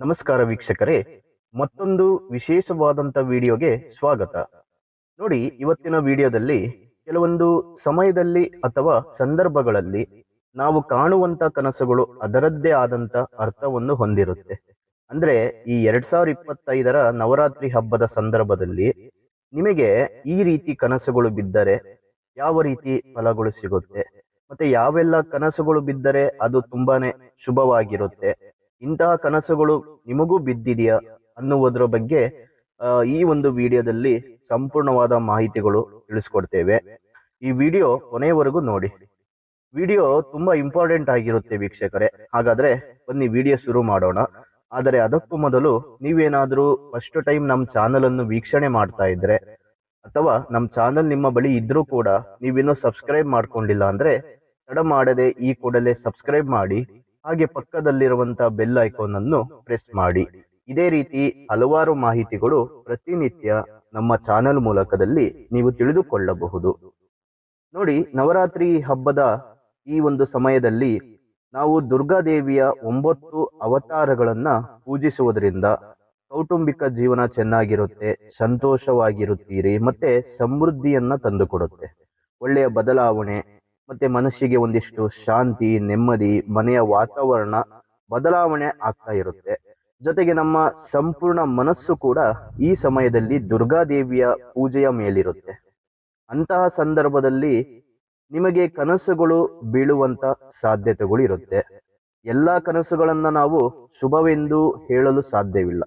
ನಮಸ್ಕಾರ ವೀಕ್ಷಕರೇ, ಮತ್ತೊಂದು ವಿಶೇಷವಾದಂಥ ವಿಡಿಯೋಗೆ ಸ್ವಾಗತ. ನೋಡಿ, ಇವತ್ತಿನ ವಿಡಿಯೋದಲ್ಲಿ ಕೆಲವೊಂದು ಸಮಯದಲ್ಲಿ ಅಥವಾ ಸಂದರ್ಭಗಳಲ್ಲಿ ನಾವು ಕಾಣುವಂತ ಕನಸುಗಳು ಅದರದ್ದೇ ಆದಂತ ಅರ್ಥವನ್ನು ಹೊಂದಿರುತ್ತೆ. ಅಂದ್ರೆ, ಈ ಎರಡ್ ಸಾವಿರದ ಇಪ್ಪತ್ತೈದರ ನವರಾತ್ರಿ ಹಬ್ಬದ ಸಂದರ್ಭದಲ್ಲಿ ನಿಮಗೆ ಈ ರೀತಿ ಕನಸುಗಳು ಬಿದ್ದರೆ ಯಾವ ರೀತಿ ಫಲಗಳು ಸಿಗುತ್ತೆ? ಮತ್ತೆ ಯಾವೆಲ್ಲ ಕನಸುಗಳು ಬಿದ್ದರೆ ಅದು ತುಂಬಾನೇ ಶುಭವಾಗಿರುತ್ತೆ? ಇಂತಹ ಕನಸುಗಳು ನಿಮಗೂ ಬಿದ್ದಿದೆಯಾ ಅನ್ನುವುದರ ಬಗ್ಗೆ ಈ ಒಂದು ವಿಡಿಯೋದಲ್ಲಿ ಸಂಪೂರ್ಣವಾದ ಮಾಹಿತಿಗಳು ತಿಳಿಸ್ಕೊಡ್ತೇವೆ. ಈ ವಿಡಿಯೋ ಕೊನೆಯವರೆಗೂ ನೋಡಿ. ವಿಡಿಯೋ ತುಂಬಾ ಇಂಪಾರ್ಟೆಂಟ್ ಆಗಿರುತ್ತೆ ವೀಕ್ಷಕರೇ. ಹಾಗಾದ್ರೆ ಬನ್ನಿ ವಿಡಿಯೋ ಶುರು ಮಾಡೋಣ. ಆದರೆ ಅದಕ್ಕೂ ಮೊದಲು ನೀವೇನಾದರೂ ಫಸ್ಟ್ ಟೈಮ್ ನಮ್ಮ ಚಾನಲ್ ಅನ್ನು ವೀಕ್ಷಣೆ ಮಾಡ್ತಾ ಇದ್ರೆ, ಅಥವಾ ನಮ್ಮ ಚಾನಲ್ ನಿಮ್ಮ ಬಳಿ ಇದ್ರೂ ಕೂಡ ನೀವಿನ್ನೂ ಸಬ್ಸ್ಕ್ರೈಬ್ ಮಾಡ್ಕೊಂಡಿಲ್ಲ ಅಂದ್ರೆ, ತಡ ಮಾಡದೆ ಈ ಕೂಡಲೇ ಸಬ್ಸ್ಕ್ರೈಬ್ ಮಾಡಿ ಹಾಗೆ ಪಕ್ಕದಲ್ಲಿರುವಂತಹ ಬೆಲ್ ಐಕಾನ್ ಅನ್ನು ಪ್ರೆಸ್ ಮಾಡಿ. ಇದೇ ರೀತಿ ಹಲವಾರು ಮಾಹಿತಿಗಳು ಪ್ರತಿನಿತ್ಯ ನಮ್ಮ ಚಾನೆಲ್ ಮೂಲಕದಲ್ಲಿ ನೀವು ತಿಳಿದುಕೊಳ್ಳಬಹುದು. ನೋಡಿ, ನವರಾತ್ರಿ ಹಬ್ಬದ ಈ ಒಂದು ಸಮಯದಲ್ಲಿ ನಾವು ದುರ್ಗಾದೇವಿಯ ಒಂಬತ್ತು ಅವತಾರಗಳನ್ನ ಪೂಜಿಸುವುದರಿಂದ ಕೌಟುಂಬಿಕ ಜೀವನ ಚೆನ್ನಾಗಿರುತ್ತೆ, ಸಂತೋಷವಾಗಿರುತ್ತೀರಿ, ಮತ್ತೆ ಸಮೃದ್ಧಿಯನ್ನ ತಂದುಕೊಡುತ್ತೆ. ಒಳ್ಳೆಯ ಬದಲಾವಣೆ ಮತ್ತೆ ಮನಸ್ಸಿಗೆ ಒಂದಿಷ್ಟು ಶಾಂತಿ, ನೆಮ್ಮದಿ, ಮನೆಯ ವಾತಾವರಣ ಬದಲಾವಣೆ ಆಗ್ತಾ ಇರುತ್ತೆ. ಜೊತೆಗೆ ನಮ್ಮ ಸಂಪೂರ್ಣ ಮನಸ್ಸು ಕೂಡ ಈ ಸಮಯದಲ್ಲಿ ದುರ್ಗಾದೇವಿಯ ಪೂಜೆಯ ಮೇಲಿರುತ್ತೆ. ಅಂತಹ ಸಂದರ್ಭದಲ್ಲಿ ನಿಮಗೆ ಕನಸುಗಳು ಬೀಳುವಂತ ಸಾಧ್ಯತೆಗಳು ಇರುತ್ತೆ. ಎಲ್ಲಾ ಕನಸುಗಳನ್ನ ನಾವು ಶುಭವೆಂದು ಹೇಳಲು ಸಾಧ್ಯವಿಲ್ಲ.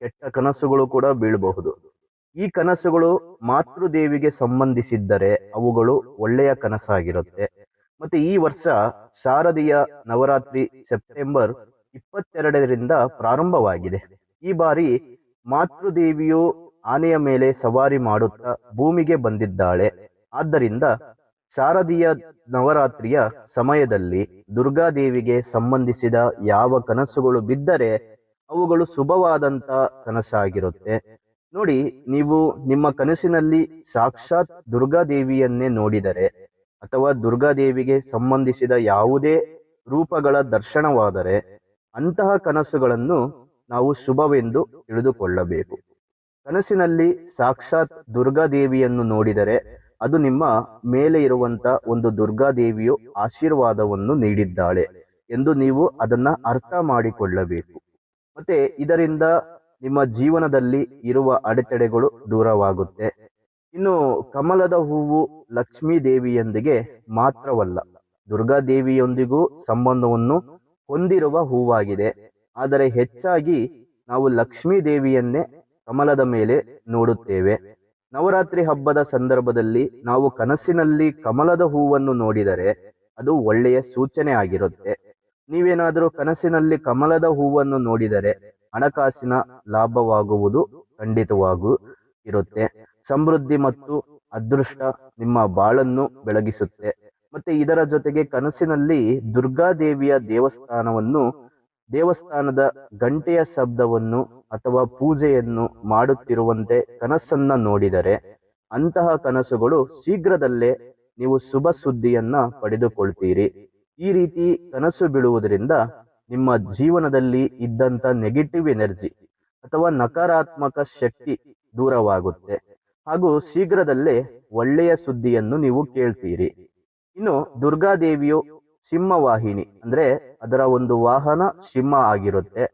ಕೆಟ್ಟ ಕನಸುಗಳು ಕೂಡ ಬೀಳಬಹುದು. ಈ ಕನಸುಗಳು ಮಾತೃದೇವಿಗೆ ಸಂಬಂಧಿಸಿದ್ದರೆ ಅವುಗಳು ಒಳ್ಳೆಯ ಕನಸಾಗಿರುತ್ತೆ. ಮತ್ತೆ ಈ ವರ್ಷ ಶಾರದೀಯ ನವರಾತ್ರಿ ಸೆಪ್ಟೆಂಬರ್ ಇಪ್ಪತ್ತೆರಡರಿಂದ ಪ್ರಾರಂಭವಾಗಿದೆ. ಈ ಬಾರಿ ಮಾತೃದೇವಿಯು ಆನೆಯ ಮೇಲೆ ಸವಾರಿ ಮಾಡುತ್ತಾ ಭೂಮಿಗೆ ಬಂದಿದ್ದಾಳೆ. ಆದ್ದರಿಂದ ಶಾರದೀಯ ನವರಾತ್ರಿಯ ಸಮಯದಲ್ಲಿ ದುರ್ಗಾದೇವಿಗೆ ಸಂಬಂಧಿಸಿದ ಯಾವ ಕನಸುಗಳು ಬಿದ್ದರೆ ಅವುಗಳು ಶುಭವಾದಂತ ಕನಸಾಗಿರುತ್ತೆ. ನೋಡಿ, ನೀವು ನಿಮ್ಮ ಕನಸಿನಲ್ಲಿ ಸಾಕ್ಷಾತ್ ದುರ್ಗಾದೇವಿಯನ್ನೇ ನೋಡಿದರೆ ಅಥವಾ ದುರ್ಗಾದೇವಿಗೆ ಸಂಬಂಧಿಸಿದ ಯಾವುದೇ ರೂಪಗಳ ದರ್ಶನವಾದರೆ ಅಂತಹ ಕನಸುಗಳನ್ನು ನಾವು ಶುಭವೆಂದು ತಿಳಿದುಕೊಳ್ಳಬೇಕು. ಕನಸಿನಲ್ಲಿ ಸಾಕ್ಷಾತ್ ದುರ್ಗಾದೇವಿಯನ್ನು ನೋಡಿದರೆ ಅದು ನಿಮ್ಮ ಮೇಲೆ ಇರುವಂತ ಒಂದು ದುರ್ಗಾದೇವಿಯು ಆಶೀರ್ವಾದವನ್ನು ನೀಡಿದ್ದಾಳೆ ಎಂದು ನೀವು ಅದನ್ನ ಅರ್ಥ ಮಾಡಿಕೊಳ್ಳಬೇಕು. ಮತ್ತೆ ಇದರಿಂದ ನಿಮ್ಮ ಜೀವನದಲ್ಲಿ ಇರುವ ಅಡೆತಡೆಗಳು ದೂರವಾಗುತ್ತೆ. ಇನ್ನು ಕಮಲದ ಹೂವು ಲಕ್ಷ್ಮೀ ದೇವಿಯೊಂದಿಗೆ ಮಾತ್ರವಲ್ಲ ದುರ್ಗಾದೇವಿಯೊಂದಿಗೂ ಸಂಬಂಧವನ್ನು ಹೊಂದಿರುವ ಹೂವಾಗಿದೆ. ಆದರೆ ಹೆಚ್ಚಾಗಿ ನಾವು ಲಕ್ಷ್ಮೀ ದೇವಿಯನ್ನೇ ಕಮಲದ ಮೇಲೆ ನೋಡುತ್ತೇವೆ. ನವರಾತ್ರಿ ಹಬ್ಬದ ಸಂದರ್ಭದಲ್ಲಿ ನಾವು ಕನಸಿನಲ್ಲಿ ಕಮಲದ ಹೂವನ್ನು ನೋಡಿದರೆ ಅದು ಒಳ್ಳೆಯ ಸೂಚನೆ ಆಗಿರುತ್ತೆ. ನೀವೇನಾದರೂ ಕನಸಿನಲ್ಲಿ ಕಮಲದ ಹೂವನ್ನು ನೋಡಿದರೆ ಹಣಕಾಸಿನ ಲಾಭವಾಗುವುದು ಖಂಡಿತವಾಗು ಇರುತ್ತೆ ಸಮೃದ್ಧಿ ಮತ್ತು ಅದೃಷ್ಟ ನಿಮ್ಮ ಬಾಳನ್ನು ಬೆಳಗಿಸುತ್ತೆ. ಮತ್ತೆ ಇದರ ಜೊತೆಗೆ ಕನಸಿನಲ್ಲಿ ದುರ್ಗಾದೇವಿಯ ದೇವಸ್ಥಾನವನ್ನು, ದೇವಸ್ಥಾನದ ಗಂಟೆಯ ಶಬ್ದವನ್ನು ಅಥವಾ ಪೂಜೆಯನ್ನು ಮಾಡುತ್ತಿರುವಂತೆ ಕನಸನ್ನ ನೋಡಿದರೆ, ಅಂತಹ ಕನಸುಗಳು ಶೀಘ್ರದಲ್ಲೇ ನೀವು ಶುಭ ಸುದ್ದಿಯನ್ನ ಪಡೆದುಕೊಳ್ತೀರಿ. ಈ ರೀತಿ ಕನಸು ಬೀಳುವುದರಿಂದ ನಿಮ್ಮ ಜೀವನದಲ್ಲಿ ಇದ್ದಂಥ ನೆಗೆಟಿವ್ ಎನರ್ಜಿ ಅಥವಾ ನಕಾರಾತ್ಮಕ ಶಕ್ತಿ ದೂರವಾಗುತ್ತೆ. ಹಾಗೂ ಶೀಘ್ರದಲ್ಲೇ ಒಳ್ಳೆಯ ಸುದ್ದಿಯನ್ನು ನೀವು ಕೇಳ್ತೀರಿ. ಇನ್ನು ದುರ್ಗಾದೇವಿಯು ಸಿಂಹವಾಹಿನಿ, ಅಂದ್ರೆ ಅದರ ಒಂದು ವಾಹನ ಸಿಂಹ ಆಗಿರುತ್ತೆ.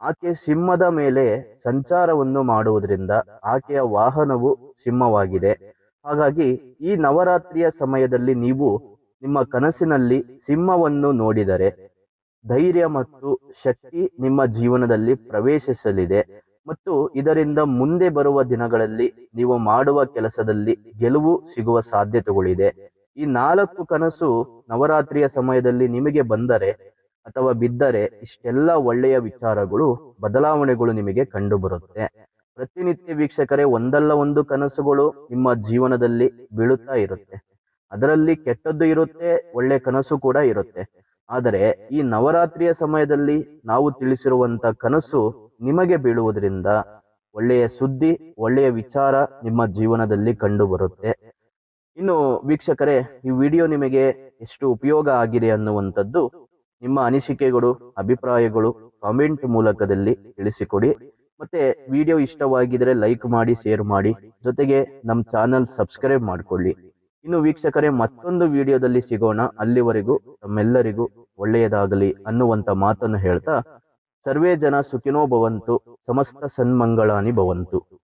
ಆಕೆ ಸಿಂಹದ ಮೇಲೆ ಸಂಚಾರವನ್ನು ಮಾಡುವುದರಿಂದ ಆಕೆಯ ವಾಹನವು ಸಿಂಹವಾಗಿದೆ. ಹಾಗಾಗಿ ಈ ನವರಾತ್ರಿಯ ಸಮಯದಲ್ಲಿ ನೀವು ನಿಮ್ಮ ಕನಸಿನಲ್ಲಿ ಸಿಂಹವನ್ನು ನೋಡಿದರೆ ಧೈರ್ಯ ಮತ್ತು ಶಕ್ತಿ ನಿಮ್ಮ ಜೀವನದಲ್ಲಿ ಪ್ರವೇಶಿಸಲಿದೆ. ಮತ್ತು ಇದರಿಂದ ಮುಂದೆ ಬರುವ ದಿನಗಳಲ್ಲಿ ನೀವು ಮಾಡುವ ಕೆಲಸದಲ್ಲಿ ಗೆಲುವು ಸಿಗುವ ಸಾಧ್ಯತೆಗಳಿದೆ. ಈ ನಾಲ್ಕು ಕನಸು ನವರಾತ್ರಿಯ ಸಮಯದಲ್ಲಿ ನಿಮಗೆ ಬಂದರೆ ಅಥವಾ ಬಿದ್ದರೆ ಇಷ್ಟೆಲ್ಲ ಒಳ್ಳೆಯ ವಿಚಾರಗಳು, ಬದಲಾವಣೆಗಳು ನಿಮಗೆ ಕಂಡು ಬರುತ್ತೆ ಪ್ರತಿನಿತ್ಯ ವೀಕ್ಷಕರೇ, ಒಂದಲ್ಲ ಒಂದು ಕನಸುಗಳು ನಿಮ್ಮ ಜೀವನದಲ್ಲಿ ಬೀಳುತ್ತಾ ಇರುತ್ತೆ. ಅದರಲ್ಲಿ ಕೆಟ್ಟದ್ದು ಇರುತ್ತೆ, ಒಳ್ಳೆ ಕನಸು ಕೂಡ ಇರುತ್ತೆ. ಆದರೆ ಈ ನವರಾತ್ರಿಯ ಸಮಯದಲ್ಲಿ ನಾವು ತಿಳಿಸಿರುವಂತ ಕನಸು ನಿಮಗೆ ಬೀಳುವುದರಿಂದ ಒಳ್ಳೆಯ ಸುದ್ದಿ, ಒಳ್ಳೆಯ ವಿಚಾರ ನಿಮ್ಮ ಜೀವನದಲ್ಲಿ ಕಂಡು ಬರುತ್ತೆ ಇನ್ನು ವೀಕ್ಷಕರೇ, ಈ ವಿಡಿಯೋ ನಿಮಗೆ ಎಷ್ಟು ಉಪಯೋಗ ಆಗಿದೆ ಅನ್ನುವಂಥದ್ದು ನಿಮ್ಮ ಅನಿಸಿಕೆಗಳು, ಅಭಿಪ್ರಾಯಗಳು ಕಾಮೆಂಟ್ ಮೂಲಕದಲ್ಲಿ ತಿಳಿಸಿಕೊಡಿ. ಮತ್ತೆ ವಿಡಿಯೋ ಇಷ್ಟವಾಗಿದ್ರೆ ಲೈಕ್ ಮಾಡಿ, ಶೇರ್ ಮಾಡಿ, ಜೊತೆಗೆ ನಮ್ಮ ಚಾನಲ್ ಸಬ್ಸ್ಕ್ರೈಬ್ ಮಾಡಿಕೊಳ್ಳಿ. ಇನ್ನು ವೀಕ್ಷಕರೇ, ಮತ್ತೊಂದು ವಿಡಿಯೋದಲ್ಲಿ ಸಿಗೋಣ. ಅಲ್ಲಿವರೆಗೂ ತಮ್ಮೆಲ್ಲರಿಗೂ ಒಳ್ಳೆಯದಾಗಲಿ ಅನ್ನುವಂತ ಮಾತನ್ನು ಹೇಳ್ತಾ, ಸರ್ವೇ ಜನ ಸುಖಿನೋ ಭವಂತು, ಸಮಸ್ತ ಸನ್ಮಂಗಳಾನಿ ಭವಂತು.